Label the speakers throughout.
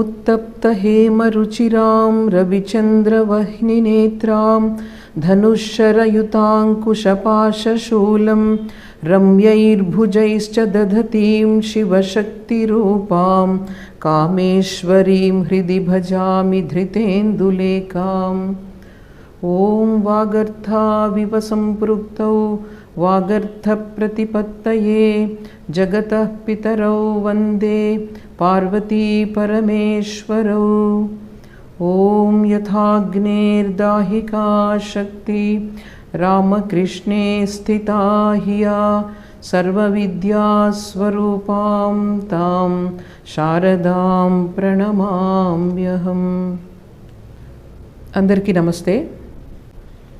Speaker 1: उत्तप्तहेमरुचिरां रविचन्द्रवह्निनेत्रां धनुश्शरयुताङ्कुशपाशशूलं रम्यैर्भुजैश्च दधतीं शिवशक्तिरूपां कामेश्वरीं हृदि भजामि धृतेन्दुलेकाम् ॐ वागर्थाविव सम्पृक्तौ वागर्थप्रतिपत्तये जगतः पितरौ वन्दे पार्वती परमेश्वरौ ॐ यथाग्नेर्दाहिका शक्ति रामकृष्णे स्थिता हिया सर्वविद्यास्वरूपां तां शारदां प्रणमाम्यहम् అందరికీ నమస్తే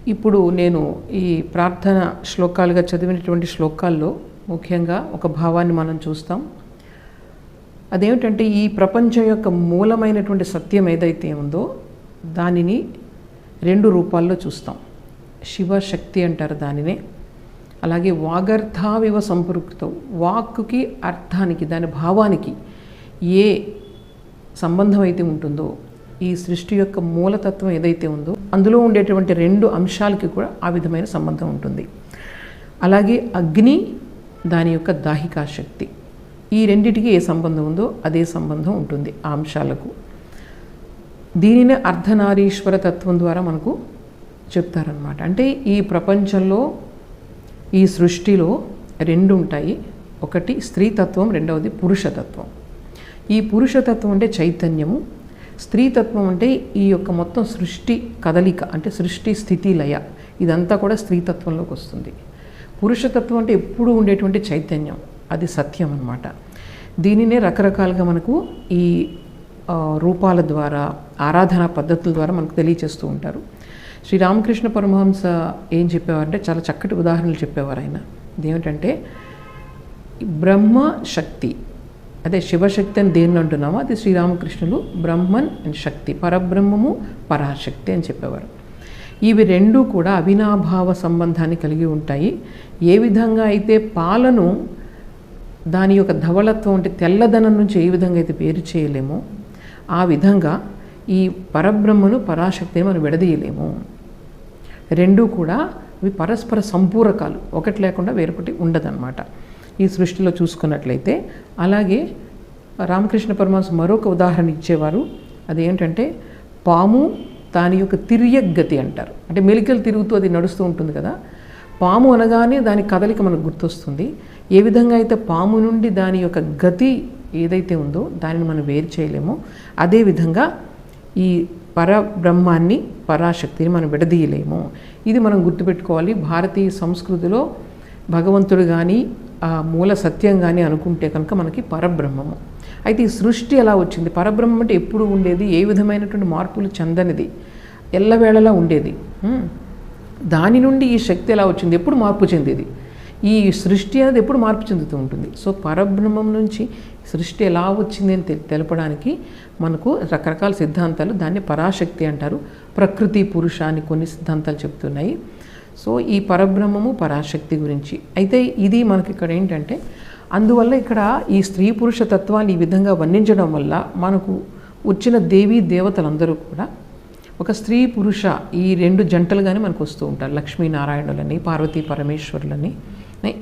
Speaker 1: ఇప్పుడు నేను ఈ ప్రార్థన శ్లోకాలుగా చదివినటువంటి శ్లోకాల్లో ముఖ్యంగా ఒక భావాన్ని మనం చూస్తాం. అదేమిటంటే ఈ ప్రపంచం యొక్క మూలమైనటువంటి సత్యం ఏదైతే ఉందో దానిని రెండు రూపాల్లో చూస్తాం. శివశక్తి అంటారు దానినే. అలాగే వాగర్థావివ సంపృక్తం వాక్కుకి అర్థానికి దాని భావానికి ఏ సంబంధం అయితే ఉంటుందో ఈ సృష్టి యొక్క మూలతత్వం ఏదైతే ఉందో అందులో ఉండేటువంటి రెండు అంశాలకి కూడా ఆ విధమైన సంబంధం ఉంటుంది. అలాగే అగ్ని దాని యొక్క దాహికా శక్తి. ఈ రెండిటికి ఏ సంబంధం ఉందో అదే సంబంధం ఉంటుంది ఆ అంశాలకు. దీనిని అర్ధనారీశ్వర తత్వం ద్వారా మనకు చెప్తారనమాట అంటే ఈ ప్రపంచంలో ఈ సృష్టిలో రెండు ఉంటాయి. ఒకటి స్త్రీతత్వం రెండవది పురుషతత్వం. ఈ పురుషతత్వం అంటే చైతన్యము స్త్రీతత్వం అంటే ఈ యొక్క మొత్తం సృష్టి కదలిక అంటే సృష్టి స్థితి లయ. ఇదంతా కూడా స్త్రీతత్వంలోకి వస్తుంది. పురుషతత్వం అంటే ఎప్పుడు ఉండేటువంటి చైతన్యం. అది సత్యం అన్నమాట. దీనినే రకరకాలుగా మనకు ఈ రూపాల ద్వారా ఆరాధనా పద్ధతుల ద్వారా మనకు తెలియచేస్తూ ఉంటారు. శ్రీరామకృష్ణ పరమహంస ఏం చెప్పేవారంటే చాలా చక్కటి ఉదాహరణలు చెప్పేవారు ఆయన. ఇదేమిటంటే బ్రహ్మ శక్తి. అదే శివశక్తి అని దేన్ని అంటున్నామో అది శ్రీరామకృష్ణులు బ్రహ్మన్ అండ్ శక్తి పరబ్రహ్మము పరాశక్తి అని చెప్పేవారు. ఇవి రెండూ కూడా అవినాభావ సంబంధాన్ని కలిగి ఉంటాయి. ఏ విధంగా అయితే పాలను దాని యొక్క ధవళత్వం అంటే తెల్లదనం నుంచి ఏ విధంగా అయితే వేరు చేయలేమో ఆ విధంగా ఈ పరబ్రహ్మను పరాశక్తిని మనం విడదీయలేము. రెండూ కూడా ఇవి పరస్పర సంపూరకాలు ఒకటి లేకుండా వేరొకటి ఉండదన్నమాట. ఈ సృష్టిలో చూసుకున్నట్లయితే అలాగే రామకృష్ణ పరమహంస మరొక ఉదాహరణ ఇచ్చేవారు. అదేంటంటే పాము దాని యొక్క తిర్యగతి అంటారు. అంటే మెలికలు తిరుగుతూ అది నడుస్తూ ఉంటుంది కదా. పాము అనగానే దాని కదలిక మనకు గుర్తొస్తుంది. ఏ విధంగా అయితే పాము నుండి దాని యొక్క గతి ఏదైతే ఉందో దానిని మనం వేరు చేయలేమో అదేవిధంగా ఈ పరబ్రహ్మాన్ని పరాశక్తిని మనం విడదీయలేము. ఇది మనం గుర్తుపెట్టుకోవాలి. భారతీయ సంస్కృతిలో భగవంతుడు కానీ ఆ మూల సత్యంగానే అనుకుంటే కనుక మనకి పరబ్రహ్మము. అయితే ఈ సృష్టి ఎలా వచ్చింది? పరబ్రహ్మం అంటే ఎప్పుడు ఉండేది? ఏ విధమైనటువంటి మార్పులు చెందనిది? ఎల్లవేళలా ఉండేది. దాని నుండి ఈ శక్తి ఎలా వచ్చింది? ఎప్పుడు మార్పు చెందేది? ఈ సృష్టి అనేది ఎప్పుడు మార్పు చెందుతూ ఉంటుంది? సో పరబ్రహ్మం నుంచి సృష్టి ఎలా వచ్చింది అని తెలపడానికి మనకు రకరకాల సిద్ధాంతాలు దాన్ని పరాశక్తి అంటారు. ప్రకృతి పురుష అని కొన్ని సిద్ధాంతాలు చెప్తున్నాయి. సో ఈ పరబ్రహ్మము పరాశక్తి గురించి. అయితే ఇది మనకి ఇక్కడ ఏంటంటే అందువల్ల ఇక్కడ ఈ స్త్రీ పురుష తత్వాన్ని ఈ విధంగా వర్ణించడం వల్ల మనకు వచ్చిన దేవీ దేవతలందరూ కూడా ఒక స్త్రీ పురుష ఈ రెండు జంటలుగానే మనకు వస్తూ ఉంటారు. లక్ష్మీనారాయణులని పార్వతీ పరమేశ్వరులని.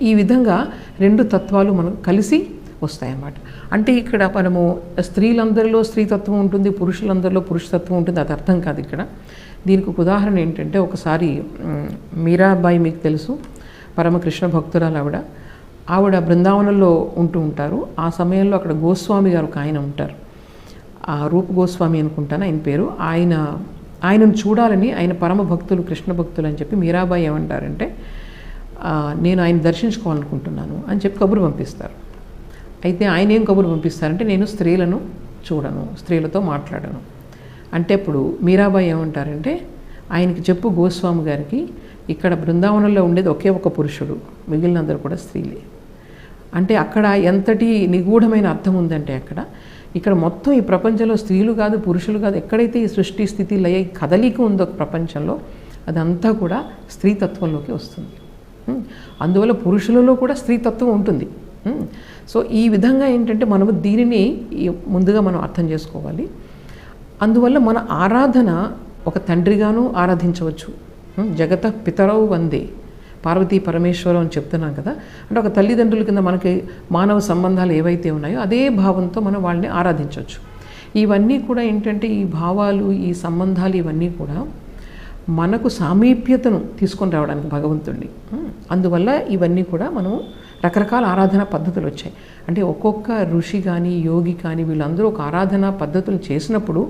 Speaker 1: ఈ విధంగా రెండు తత్వాలు మనకు కలిసి వస్తాయన్నమాట. అంటే ఇక్కడ మనము స్త్రీలందరిలో స్త్రీతత్వం ఉంటుంది పురుషులందరిలో పురుషతత్వం ఉంటుంది అది అర్థం కాదు ఇక్కడ. దీనికి ఒక ఉదాహరణ ఏంటంటే ఒకసారి మీరాబాయి మీకు తెలుసు పరమకృష్ణ భక్తురాలు ఆవిడ. ఆవిడ బృందావనంలో ఉంటూ ఉంటారు. ఆ సమయంలో అక్కడ గోస్వామి గారు ఒక ఆయన ఉంటారు. ఆ రూప గోస్వామి అనుకుంటాను ఆయన పేరు. ఆయన ఆయనను చూడాలని ఆయన పరమ భక్తులు కృష్ణ భక్తులు అని చెప్పి మీరాబాయి ఏమంటారంటే నేను ఆయన దర్శించుకోవాలనుకుంటున్నాను అని చెప్పి కబురు పంపిస్తారు. అయితే ఆయన ఏం కబురు పంపిస్తారంటే నేను స్త్రీలను చూడను స్త్రీలతో మాట్లాడను. అంటే ఇప్పుడు మీరాబాయి ఏమంటారంటే ఆయనకి చెప్పు గోస్వామి గారికి ఇక్కడ బృందావనంలో ఉండేది ఒకే ఒక పురుషుడు మిగిలినందరూ కూడా స్త్రీలే. అంటే అక్కడ ఎంతటి నిగూఢమైన అర్థం ఉందంటే అక్కడ ఇక్కడ మొత్తం ఈ ప్రపంచంలో స్త్రీలు కాదు పురుషులు కాదు ఎక్కడైతే ఈ సృష్టి స్థితి లయ కదలిక ఉందో ప్రపంచంలో అదంతా కూడా స్త్రీతత్వంలోకి వస్తుంది. అందువల్ల పురుషులలో కూడా స్త్రీతత్వం ఉంటుంది. సో ఈ విధంగా ఏంటంటే మనము దీనిని ముందుగా మనం అర్థం చేసుకోవాలి. అందువల్ల మన ఆరాధన ఒక తండ్రిగాను ఆరాధించవచ్చు. జగత పితరవు వందే. పార్వతీ పరమేశ్వరం అని చెప్తున్నాం కదా. అంటే ఒక తల్లిదండ్రుల కింద మనకి మానవ సంబంధాలు ఏవైతే ఉన్నాయో అదే భావంతో మనం వాళ్ళని ఆరాధించవచ్చు. ఇవన్నీ కూడా ఏంటంటే ఈ భావాలు ఈ సంబంధాలు ఇవన్నీ కూడా మనకు సామీప్యతను తీసుకొని రావడానికి భగవంతుడిని అందువల్ల ఇవన్నీ కూడా మనము రకరకాల ఆరాధన పద్ధతులు వచ్చాయి. అంటే ఒక్కొక్క ఋషి కానీ యోగి కానీ వీళ్ళందరూ ఒక ఆరాధన పద్ధతులు చేసినప్పుడు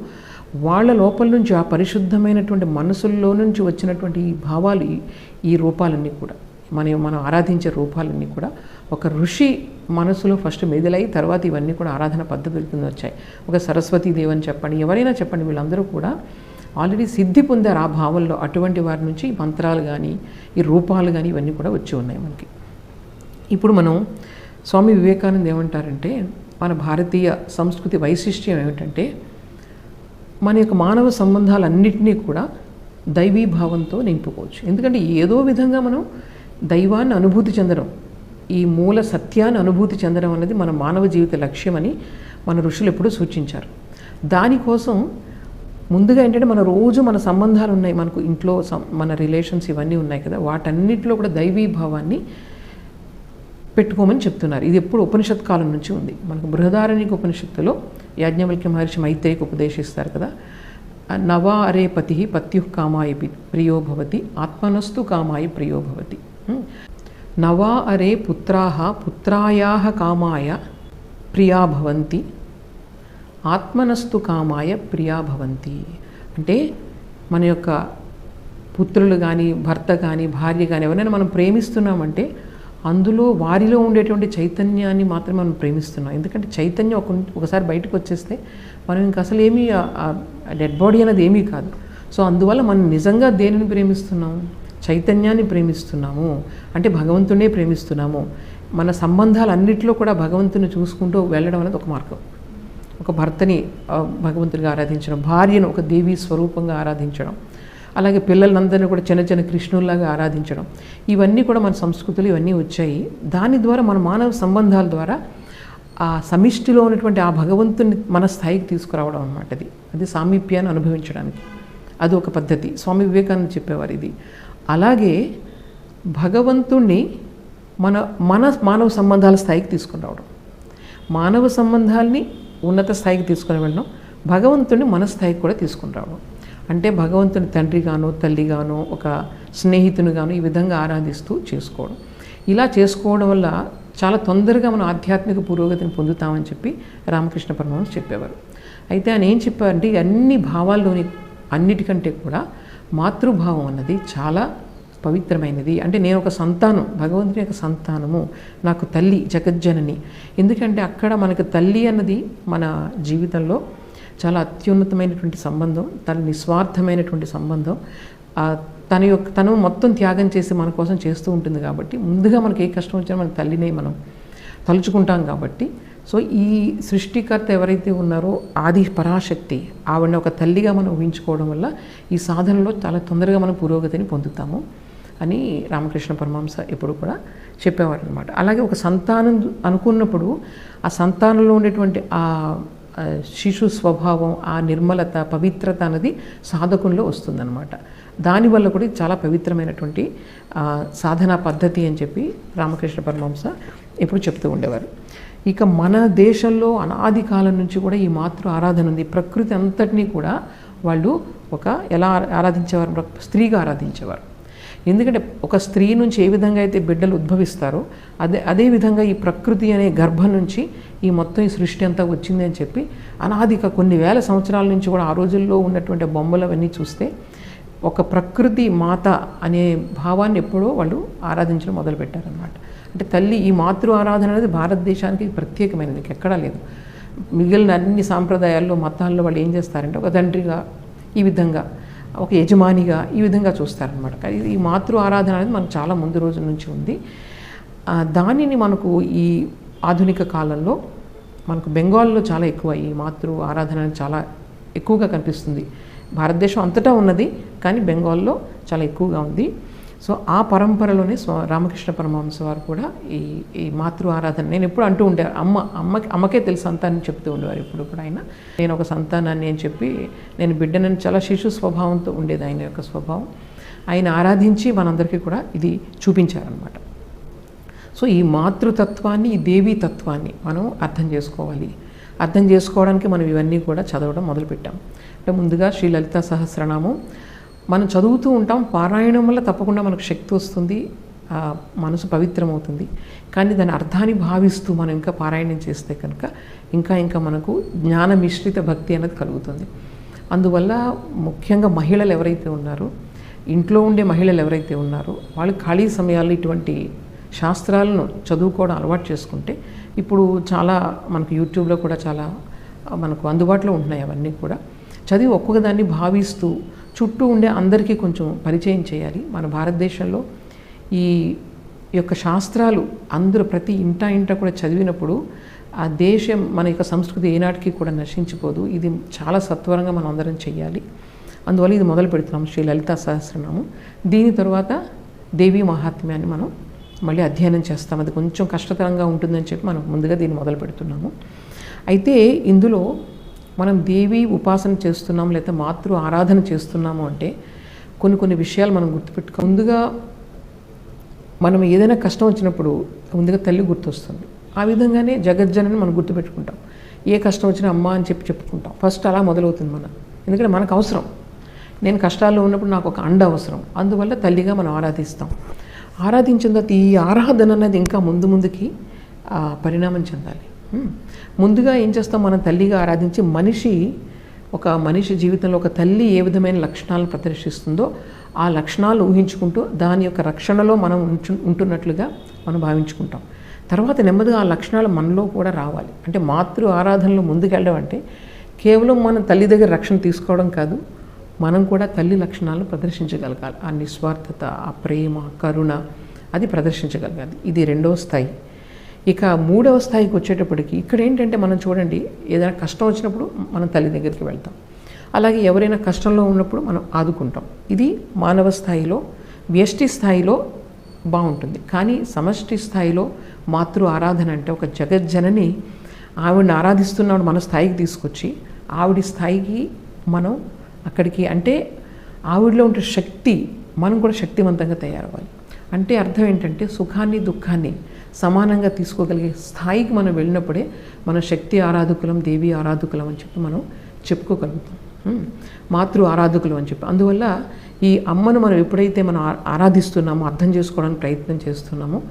Speaker 1: వాళ్ళ లోపల నుంచి ఆ పరిశుద్ధమైనటువంటి మనసుల్లో నుంచి వచ్చినటువంటి ఈ భావాలు ఈ- రూపాలన్నీ కూడా మనం మనం ఆరాధించే రూపాలన్నీ కూడా ఒక ఋషి మనసులో ఫస్ట్ మెదిలై తర్వాత ఇవన్నీ కూడా ఆరాధన పద్ధతుల కింద వచ్చాయి. ఒక సరస్వతీదేవి అని చెప్పండి ఎవరైనా చెప్పండి వీళ్ళందరూ కూడా ఆల్రెడీ సిద్ధి పొందారు ఆ భావంలో అటువంటి వారి నుంచి మంత్రాలు కానీ ఈ రూపాలు కానీ ఇవన్నీ కూడా వచ్చి ఉన్నాయి మనకి. ఇప్పుడు మనం స్వామి వివేకానంద ఏమంటారంటే మన భారతీయ సంస్కృతి వైశిష్ట్యం ఏమిటంటే మన యొక్క మానవ సంబంధాలన్నింటినీ కూడా దైవీభావంతో నింపుకోవచ్చు. ఎందుకంటే ఏదో విధంగా మనం దైవాన్ని అనుభూతి చెందడం ఈ మూల సత్యాన్ని అనుభూతి చెందడం అనేది మన మానవ జీవిత లక్ష్యమని మన ఋషులు ఎప్పుడూ సూచించారు. దానికోసం ముందుగా ఏంటంటే మన రోజు మన సంబంధాలు ఉన్నాయి మనకు ఇంట్లో మన రిలేషన్స్ ఇవన్నీ ఉన్నాయి కదా వాటన్నిటిలో కూడా దైవీభావాన్ని పెట్టుకోమని చెప్తున్నారు. ఇది ఎప్పుడు ఉపనిషత్ కాలం నుంచి ఉంది. మనకు బృహదారణిక ఉపనిషత్తులో యాజ్ఞవల్క్య మహర్షి మైత్రేయికి ఉపదేశిస్తారు కదా. నవా అరే పతి పత్యు కామాయ పి- ప్రియో భవతి ఆత్మనస్తు కామాయ ప్రియో భవతి. నవా అరే పుత్రాహ పుత్రాయాः కామాయ ప్రియా భవంతి ఆత్మనస్తు కామాయ ప్రియా భవంతి. అంటే మన యొక్క పుత్రులు కానీ భర్త కానీ భార్య కానీ ఎవరైనా మనం ప్రేమిస్తున్నామంటే అందులో వారిలో ఉండేటువంటి చైతన్యాన్ని మాత్రమే మనం ప్రేమిస్తున్నాం. ఎందుకంటే చైతన్యం ఒక ఒకసారి బయటకు వచ్చేస్తే మనం ఇంక అసలు ఏమీ డెడ్ బాడీ అనేది ఏమీ కాదు. సో అందువల్ల మనం నిజంగా దేనిని ప్రేమిస్తున్నాం? చైతన్యాన్ని ప్రేమిస్తున్నాము. అంటే భగవంతునే ప్రేమిస్తున్నాము. మన సంబంధాలన్నింటిలో కూడా భగవంతుని చూసుకుంటూ వెళ్ళడం అనేది ఒక మార్గం. ఒక భర్తని భగవంతుడిగా ఆరాధించడం భార్యను ఒక దేవీ స్వరూపంగా ఆరాధించడం. అలాగే పిల్లలందరినీ కూడా చిన్న చిన్న కృష్ణుల్లాగా ఆరాధించడం. ఇవన్నీ కూడా మన సంస్కృతులు ఇవన్నీ వచ్చాయి. దాని ద్వారా మన మానవ సంబంధాల ద్వారా ఆ సమిష్టిలో ఉన్నటువంటి ఆ భగవంతుని మన స్థాయికి తీసుకురావడం అన్నమాట అది. అది సామీప్యాన్ని అనుభవించడానికి. అది ఒక పద్ధతి. స్వామి వివేకానంద చెప్పేవారు ఇది. అలాగే భగవంతుణ్ణి మన మన మానవ సంబంధాల స్థాయికి తీసుకుని రావడం. మానవ సంబంధాల్ని ఉన్నత స్థాయికి తీసుకుని వెళ్ళడం. భగవంతుడిని మన స్థాయికి కూడా తీసుకుని రావడం. అంటే భగవంతుని తండ్రిగానో తల్లిగానో ఒక స్నేహితునిగాను ఈ విధంగా ఆరాధిస్తూ చేసుకోవడం. ఇలా చేసుకోవడం వల్ల చాలా తొందరగా మనం ఆధ్యాత్మిక పురోగతిని పొందుతామని చెప్పి రామకృష్ణ పరమహంస చెప్పేవారు. అయితే ఆయన ఏం చెప్పారంటే అన్ని భావాల్లోని అన్నిటికంటే కూడా మాతృభావం అన్నది చాలా పవిత్రమైనది. అంటే నేను ఒక సంతానం భగవంతుని యొక్క సంతానము నాకు తల్లి జగజ్జనని. ఎందుకంటే అక్కడ మనకు తల్లి అన్నది మన జీవితంలో చాలా అత్యున్నతమైనటువంటి సంబంధం తన నిస్వార్థమైనటువంటి సంబంధం. తన యొక్క తను మొత్తం త్యాగం చేసి మన కోసం చేస్తూ ఉంటుంది కాబట్టి ముందుగా మనకి ఏ కష్టం వచ్చినా మన తల్లినే మనం తలుచుకుంటాం కాబట్టి. సో ఈ సృష్టికర్త ఎవరైతే ఉన్నారో ఆది పరాశక్తి ఆవిడని ఒక తల్లిగా మనం ఊహించుకోవడం వల్ల ఈ సాధనలో చాలా తొందరగా మనం పురోగతిని పొందుతాము అని రామకృష్ణ పరమహంస ఎప్పుడు కూడా చెప్పేవారు అనమాట అలాగే ఒక సంతానం అనుకున్నప్పుడు ఆ సంతానంలో ఉండేటువంటి ఆ శిశు స్వభావం ఆ నిర్మలత పవిత్రత అనేది సాధకుల్లో వస్తుందన్నమాట. దానివల్ల కూడా చాలా పవిత్రమైనటువంటి సాధనా పద్ధతి అని చెప్పి రామకృష్ణ పరమహంస ఎప్పుడు చెప్తూ ఉండేవారు. ఇక మన దేశంలో అనాది కాలం నుంచి కూడా ఈ మాతృ ఆరాధన ఉంది. ప్రకృతి అంతటినీ కూడా వాళ్ళు ఒక ఎలా ఆరాధించేవారు? స్త్రీగా ఆరాధించేవారు. ఎందుకంటే ఒక స్త్రీ నుంచి ఏ విధంగా అయితే బిడ్డలు ఉద్భవిస్తారో అదే అదే విధంగా ఈ ప్రకృతి అనే గర్భం నుంచి ఈ మొత్తం ఈ సృష్టి అంతా వచ్చింది అని చెప్పి అనాదిక కొన్ని వేల సంవత్సరాల నుంచి కూడా ఆ రోజుల్లో ఉన్నటువంటి బొమ్మలు అవన్నీ చూస్తే ఒక ప్రకృతి మాత అనే భావాన్ని ఎప్పుడో వాళ్ళు ఆరాధించడం మొదలుపెట్టారనమాట అంటే తల్లి ఈ మాతృ ఆరాధన అనేది భారతదేశానికి ప్రత్యేకమైనది ఎక్కడా లేదు. మిగిలిన అన్ని సాంప్రదాయాల్లో మతాల్లో వాళ్ళు ఏం చేస్తారంటే ఒక తండ్రిగా ఈ విధంగా ఒక యజమానిగా ఈ విధంగా చూస్తారనమాట ఈ మాతృ ఆరాధన అనేది మనకు చాలా ముందు రోజుల నుంచి ఉంది. దానిని మనకు ఈ ఆధునిక కాలంలో మనకు బెంగాల్లో చాలా ఎక్కువ ఈ మాతృ ఆరాధన అనేది చాలా ఎక్కువగా కనిపిస్తుంది. భారతదేశం అంతటా ఉన్నది కానీ బెంగాల్లో చాలా ఎక్కువగా ఉంది. సో ఆ పరంపరలోనే స్వ రామకృష్ణ పరమహంస వారు కూడా ఈ ఈ మాతృ ఆరాధన. నేను ఎప్పుడు అంటూ ఉండేవారు అమ్మ అమ్మకి అమ్మకే తెలుసు సంతానం చెప్తూ ఉండేవారు ఇప్పుడు కూడా ఆయన. నేను ఒక సంతానాన్ని అని చెప్పి నేను బిడ్డనని చాలా శిశు స్వభావంతో ఉండేది ఆయన యొక్క స్వభావం. ఆయన ఆరాధించి మనందరికీ కూడా ఇది చూపించారనమాట సో ఈ మాతృతత్వాన్ని ఈ దేవీ తత్వాన్ని మనం అర్థం చేసుకోవాలి. అర్థం చేసుకోవడానికి మనం ఇవన్నీ కూడా చదవడం మొదలుపెట్టాం. అంటే ముందుగా శ్రీ లలిత సహస్రనామం మనం చదువుతూ ఉంటాం పారాయణం వల్ల తప్పకుండా మనకు శక్తి వస్తుంది మనసు పవిత్రమవుతుంది. కానీ దాని అర్థాన్ని భావిస్తూ మనం ఇంకా పారాయణం చేస్తే కనుక ఇంకా ఇంకా మనకు జ్ఞాన మిశ్రిత భక్తి అనేది కలుగుతుంది. అందువల్ల ముఖ్యంగా మహిళలు ఎవరైతే ఉన్నారో ఇంట్లో ఉండే మహిళలు ఎవరైతే ఉన్నారో వాళ్ళు ఖాళీ సమయాల్లో ఇటువంటి శాస్త్రాలను చదువుకోవడం అలవాటు చేసుకుంటే ఇప్పుడు చాలా మనకు యూట్యూబ్లో కూడా చాలా మనకు అందుబాటులో ఉంటున్నాయి అవన్నీ కూడా. చదివి ఒక్కొక్క దాన్ని భావిస్తూ చుట్టూ ఉండే అందరికీ కొంచెం పరిచయం చేయాలి. మన భారతదేశంలో ఈ యొక్క శాస్త్రాలు అందరూ ప్రతి ఇంట ఇంట కూడా చదివినప్పుడు ఆ దేశం మన యొక్క సంస్కృతి ఏనాటికి కూడా నశించిపోదు. ఇది చాలా సత్వరంగా మనం అందరం చేయాలి అందువల్ల ఇది మొదలు పెడుతున్నాం శ్రీ లలిత సహస్రనామం. దీని తర్వాత దేవీ మహాత్మ్యాన్ని మనం మళ్ళీ అధ్యయనం చేస్తాం. అది కొంచెం కష్టతరంగా ఉంటుందని చెప్పి మనం ముందుగా దీన్ని మొదలు పెడుతున్నాము. అయితే ఇందులో మనం దేవి ఉపాసన చేస్తున్నాం లేదా మాతృ ఆరాధన చేస్తున్నాము అంటే కొన్ని కొన్ని విషయాలు మనం గుర్తుపెట్టుకో ముందుగా మనం ఏదైనా కష్టం వచ్చినప్పుడు ముందుగా తల్లి గుర్తొస్తుంది. ఆ విధంగానే జగజ్జనని మనం గుర్తుపెట్టుకుంటాం. ఏ కష్టం వచ్చినా అమ్మ అని చెప్పి చెప్పుకుంటాం. ఫస్ట్ అలా మొదలవుతుంది మన. ఎందుకంటే మనకు అవసరం. నేను కష్టాల్లో ఉన్నప్పుడు నాకు ఒక అండ అవసరం. అందువల్ల తల్లిగా మనం ఆరాధిస్తాం. ఆరాధించిన తర్వాత ఈ ఆరాధన అనేది ఇంకా ముందు ముందుకి పరిణామం చెందాలి. ముందుగా ఏం చేస్తాం? మనం తల్లిగా ఆరాధించి మనిషి ఒక మనిషి జీవితంలో ఒక తల్లి ఏ విధమైన లక్షణాలను ప్రదర్శిస్తుందో ఆ లక్షణాలు ఊహించుకుంటూ దాని యొక్క రక్షణలో మనం ఉంచు ఉంటున్నట్లుగా మనం భావించుకుంటాం. తర్వాత నెమ్మదిగా ఆ లక్షణాలు మనలో కూడా రావాలి. అంటే మాతృ ఆరాధనలో ముందుకెళ్ళడం అంటే కేవలం మనం తల్లి దగ్గర రక్షణ తీసుకోవడం కాదు మనం కూడా తల్లి లక్షణాలను ప్రదర్శించగలగాలి. ఆ నిస్వార్థత ఆ ప్రేమ కరుణ అది ప్రదర్శించగలగాలి. ఇది రెండవ స్థాయి. ఇక మూడవ స్థాయికి వచ్చేటప్పటికి ఇక్కడ ఏంటంటే మనం చూడండి ఏదైనా కష్టం వచ్చినప్పుడు మనం తల్లి దగ్గరికి వెళ్తాం. అలాగే ఎవరైనా కష్టంలో ఉన్నప్పుడు మనం ఆదుకుంటాం. ఇది మానవ స్థాయిలో వ్యష్టి స్థాయిలో బాగుంటుంది. కానీ సమష్టి స్థాయిలో మాతృ ఆరాధన అంటే ఒక జగజ్జనని ఆవిడని ఆరాధిస్తున్నాడు మన స్థాయికి తీసుకొచ్చి ఆవిడ స్థాయికి మనం అక్కడికి అంటే ఆవిడలో ఉండే శక్తి మనం కూడా శక్తివంతంగా తయారవ్వాలి. అంటే అర్థం ఏంటంటే సుఖాన్ని దుఃఖాన్ని సమానంగా తీసుకోగలిగే స్థాయికి మనం వెళ్ళినప్పుడే మన శక్తి ఆరాధకులం దేవి ఆరాధకులం అని చెప్పి మనం చెప్పుకోగలుగుతాం. మాతృ ఆరాధకులు అని చెప్పి. అందువల్ల ఈ అమ్మను మనం ఎప్పుడైతే మనం ఆ- ఆరాధిస్తున్నామో అర్థం చేసుకోవడానికి ప్రయత్నం చేస్తున్నామో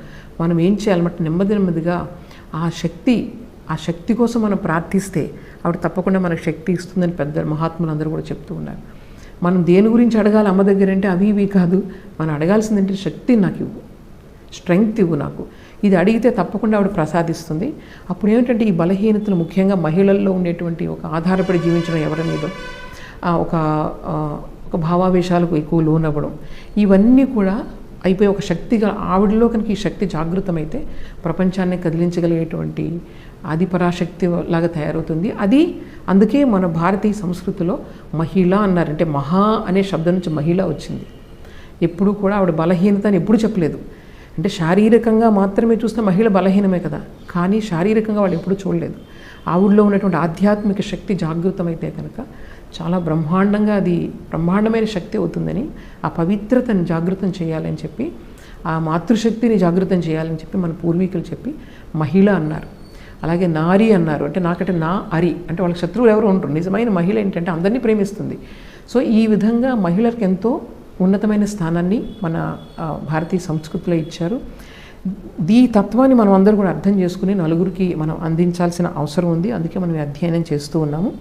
Speaker 1: మనం ఏం చేయాలన్నమాట నెమ్మది నెమ్మదిగా ఆ శక్తి ఆ శక్తి కోసం మనం ప్రార్థిస్తే ఆవిడ తప్పకుండా మనకు శక్తి ఇస్తుందని పెద్ద మహాత్ములు అందరూ కూడా చెప్తూ ఉన్నారు. మనం దేని గురించి అడగాలి అమ్మ దగ్గర అంటే అవి ఇవి కాదు. మనం అడగాల్సిందంటే శక్తి నాకు ఇవ్వు. స్ట్రెంగ్త్ ఇవ్వు నాకు. ఇది అడిగితే తప్పకుండా ఆవిడ ప్రసాదిస్తుంది. అప్పుడు ఏమిటంటే ఈ బలహీనతలు ముఖ్యంగా మహిళల్లో ఉండేటువంటి ఒక ఆధారపడి జీవించడం ఎవరి మీద? ఒక ఒక భావావేశాలకు ఎక్కువ లోనవ్వడం. ఇవన్నీ కూడా అయిపోయి ఒక శక్తిగా ఆవిడలో కనుక ఈ శక్తి జాగృతమైతే ప్రపంచాన్ని కదిలించగలిగేటువంటి ఆదిపరాశక్తి లాగా తయారవుతుంది. అది అందుకే మన భారతీయ సంస్కృతిలో మహిళ అన్నారంటే మహా అనే శబ్దం నుంచి మహిళ వచ్చింది. ఎప్పుడూ కూడా ఆవిడ బలహీనత అని ఎప్పుడు చెప్పలేదు. అంటే శారీరకంగా మాత్రమే చూస్తే మహిళ బలహీనమే కదా. కానీ శారీరకంగా వాళ్ళు ఎప్పుడు చూడలేదు. ఆవిడలో ఉన్నటువంటి ఆధ్యాత్మిక శక్తి జాగృతమైతే కనుక చాలా బ్రహ్మాండంగా అది బ్రహ్మాండమైన శక్తి అవుతుందని ఆ పవిత్రతను జాగృతం చేయాలని చెప్పి ఆ మాతృశక్తిని జాగృతం చేయాలని చెప్పి మన పూర్వీకులు చెప్పి మహిళ అన్నారు. అలాగే నారి అన్నారు. అంటే నాకంటే నా అరి అంటే వాళ్ళకి శత్రువులు ఎవరు ఉంటారు నిజమైన మహిళ ఏంటంటే అందరినీ ప్రేమిస్తుంది. సో ఈ విధంగా మహిళలకు ఎంతో ఉన్నతమైన స్థానాన్ని మన భారతీయ సంస్కృతిలో ఇచ్చారు. ఈ తత్వాన్ని మనం అందరూ కూడా అర్థం చేసుకుని నలుగురికి మనం అందించాల్సిన అవసరం ఉంది. అందుకే మనం అధ్యయనం చేస్తూ ఉన్నాము.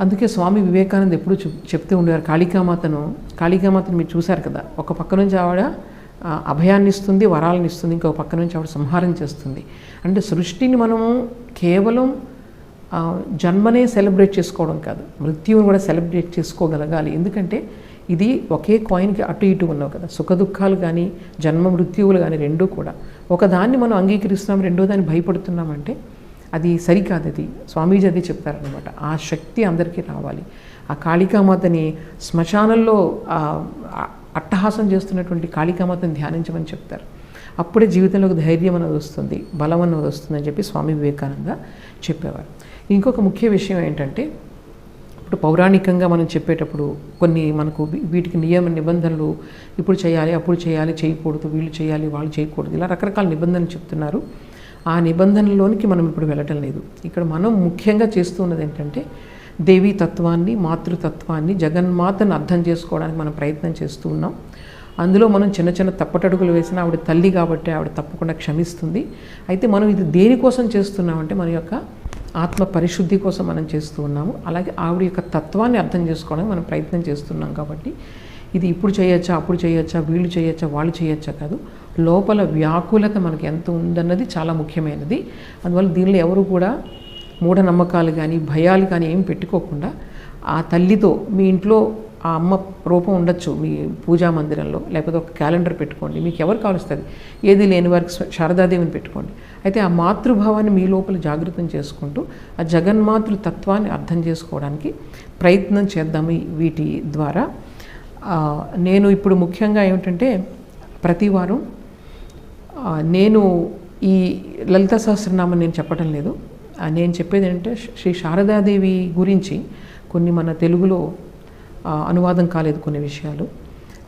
Speaker 1: అందుకే స్వామి వివేకానంద ఎప్పుడు చెప్- చెప్తూ ఉండేవారు కాళికామాతను కాళికామాతను మీరు చూశారు కదా? ఒక పక్క నుంచి ఆవిడ అభయాన్ని ఇస్తుంది వరాలను ఇస్తుంది ఇంకో పక్క నుంచి ఆవిడ సంహారం చేస్తుంది. అంటే సృష్టిని మనము కేవలం జన్మనే సెలబ్రేట్ చేసుకోవడం కాదు మృత్యువుని కూడా సెలబ్రేట్ చేసుకోగలగాలి. ఎందుకంటే ఇది ఒకే కాయిన్కి అటు ఇటు ఉన్నావు కదా. సుఖ దుఃఖాలు కానీ జన్మ మృత్యువులు కానీ రెండూ కూడా. ఒకదాన్ని మనం అంగీకరిస్తున్నాం రెండో దాన్ని భయపడుతున్నామంటే అది సరికాదు అది. స్వామీజీ అది చెప్తారనమాట ఆ శక్తి అందరికీ రావాలి. ఆ కాళికామాతని శ్మశానంలో అట్టహాసం చేస్తున్నటువంటి కాళికామాతను ధ్యానించమని చెప్తారు. అప్పుడే జీవితంలో ఒక ధైర్యం అనేది వస్తుంది బలం అనేది వస్తుందని చెప్పి స్వామి వివేకానంద చెప్పేవారు. ఇంకొక ముఖ్య విషయం ఏంటంటే ఇప్పుడు పౌరాణికంగా మనం చెప్పేటప్పుడు కొన్ని మనకు వీటికి నియమ నిబంధనలు ఇప్పుడు చేయాలి అప్పుడు చేయాలి చేయకూడదు వీళ్ళు చేయాలి వాళ్ళు చేయకూడదు ఇలా రకరకాల నిబంధనలు చెప్తున్నారు. ఆ నిబంధనలోనికి మనం ఇప్పుడు వెళ్ళటం లేదు. ఇక్కడ మనం ముఖ్యంగా చేస్తున్నది ఏంటంటే దేవీతత్వాన్ని మాతృతత్వాన్ని జగన్మాతను అర్థం చేసుకోవడానికి మనం ప్రయత్నం చేస్తూ ఉన్నాం అందులో మనం చిన్న చిన్న తప్పటడుగులు వేసినా ఆవిడ తల్లి కాబట్టి ఆవిడ తప్పకుండా క్షమిస్తుంది. అయితే మనం ఇది దేనికోసం చేస్తున్నామంటే మన యొక్క ఆత్మ పరిశుద్ధి కోసం మనం చేస్తూ ఉన్నాము. అలాగే ఆవిడ యొక్క తత్వాన్ని అర్థం చేసుకోవడానికి మనం ప్రయత్నం చేస్తున్నాం కాబట్టి ఇది ఇప్పుడు చేయొచ్చా అప్పుడు చేయొచ్చా వీళ్ళు చేయొచ్చా వాళ్ళు చేయొచ్చా కాదు. లోపల వ్యాకులత మనకి ఎంత ఉందన్నది చాలా ముఖ్యమైనది. అందువల్ల దీనిలో ఎవరు కూడా మూఢనమ్మకాలు కానీ భయాలు కానీ ఏం పెట్టుకోకుండా ఆ తల్లితో మీ ఇంట్లో ఆ అమ్మ రూపం ఉండొచ్చు మీ పూజా మందిరంలో. లేకపోతే ఒక క్యాలెండర్ పెట్టుకోండి. మీకు ఎవరు కావలుస్తుంది? ఏది లేని వారికి శారదాదేవిని పెట్టుకోండి. అయితే ఆ మాతృభావాన్ని మీ లోపల జాగృతం చేసుకుంటూ ఆ జగన్మాతృ తత్వాన్ని అర్థం చేసుకోవడానికి ప్రయత్నం చేద్దాము వీటి ద్వారా. నేను ఇప్పుడు ముఖ్యంగా ఏమిటంటే ప్రతి వారం నేను ఈ లలిత సహస్రనామం నేను చెప్పడం లేదు. నేను చెప్పేది ఏంటంటే శ్రీ శారదాదేవి గురించి కొన్ని మన తెలుగులో అనువాదం కాలేదు కొన్ని విషయాలు.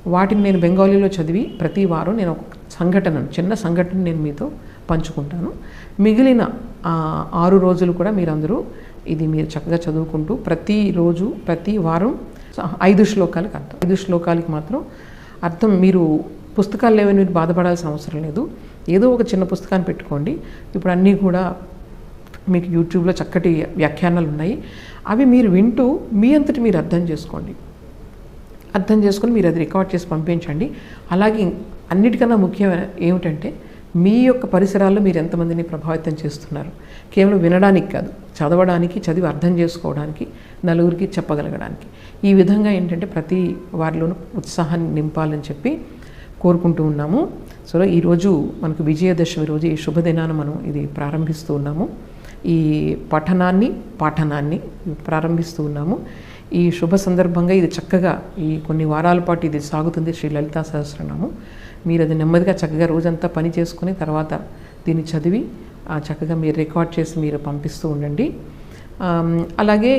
Speaker 1: వాటిని నేను బెంగాలీలో చదివి ప్రతి వారం నేను ఒక సంఘటనను చిన్న సంఘటన నేను మీతో పంచుకుంటాను. మిగిలిన ఆరు రోజులు కూడా మీరందరూ ఇది మీరు చక్కగా చదువుకుంటూ ప్రతిరోజు ప్రతి వారం ఐదు శ్లోకాలకు అర్థం ఐదు శ్లోకాలకి మాత్రం అర్థం మీరు పుస్తకాలు లేవని మీరు బాధపడాల్సిన అవసరం లేదు. ఏదో ఒక చిన్న పుస్తకాన్ని పెట్టుకోండి. ఇప్పుడు అన్నీ కూడా మీకు యూట్యూబ్లో చక్కటి వ్యాఖ్యానాలు ఉన్నాయి. అవి మీరు వింటూ మీ అంతటి మీరు అర్థం చేసుకోండి. అర్థం చేసుకొని మీరు అది రికార్డ్ చేసి పంపించండి. అలాగే అన్నిటికన్నా ముఖ్యమైన ఏమిటంటే మీ యొక్క పరిసరాల్లో మీరు ఎంతమందిని ప్రభావితం చేస్తున్నారు. కేవలం వినడానికి కాదు చదవడానికి చదివి అర్థం చేసుకోవడానికి నలుగురికి చెప్పగలగడానికి. ఈ విధంగా ఏంటంటే ప్రతి వారిలోనూ ఉత్సాహాన్ని నింపాలని చెప్పి కోరుకుంటూ ఉన్నాము. సో ఈరోజు మనకు విజయదశమి రోజు ఈ శుభదినాన మనం ఇది ప్రారంభిస్తూ ఉన్నాము. ఈ పఠనాన్ని పాఠనాన్ని ప్రారంభిస్తూ ఉన్నాము. ఈ శుభ సందర్భంగా ఇది చక్కగా ఈ కొన్ని వారాల పాటు ఇది సాగుతుంది శ్రీ లలితా సహస్రనామం. మీరు అది నెమ్మదిగా చక్కగా రోజంతా పని చేసుకుని తర్వాత దీన్ని చదివి ఆ, చక్కగా మీరు రికార్డ్ చేసి మీరు పంపిస్తూ ఉండండి. అలాగే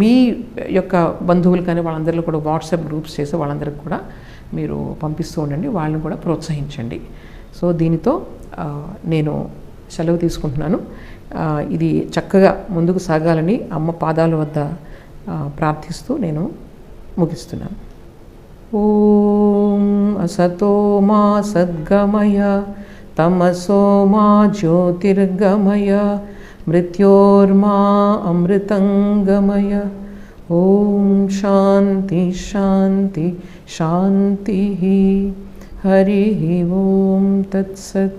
Speaker 1: మీ యొక్క బంధువులు కానీ వాళ్ళందరిలో కూడా వాట్సాప్ గ్రూప్స్ చేసి వాళ్ళందరికీ కూడా మీరు పంపిస్తూ ఉండండి. వాళ్ళని కూడా ప్రోత్సహించండి. సో దీనితో నేను సెలవు తీసుకుంటున్నాను. ఇది చక్కగా ముందుకు సాగాలని అమ్మ పాదాల వద్ద ప్రార్థిస్తూ నేను ముగిస్తున్నాను. ఓం అసతో మా సద్గమయ తమసో మా జ్యోతిర్గమయ మృత్యోర్మా అమృతంగమయ. ఓం శాంతి శాంతి శాంతి. హరి ఓం తత్సత్.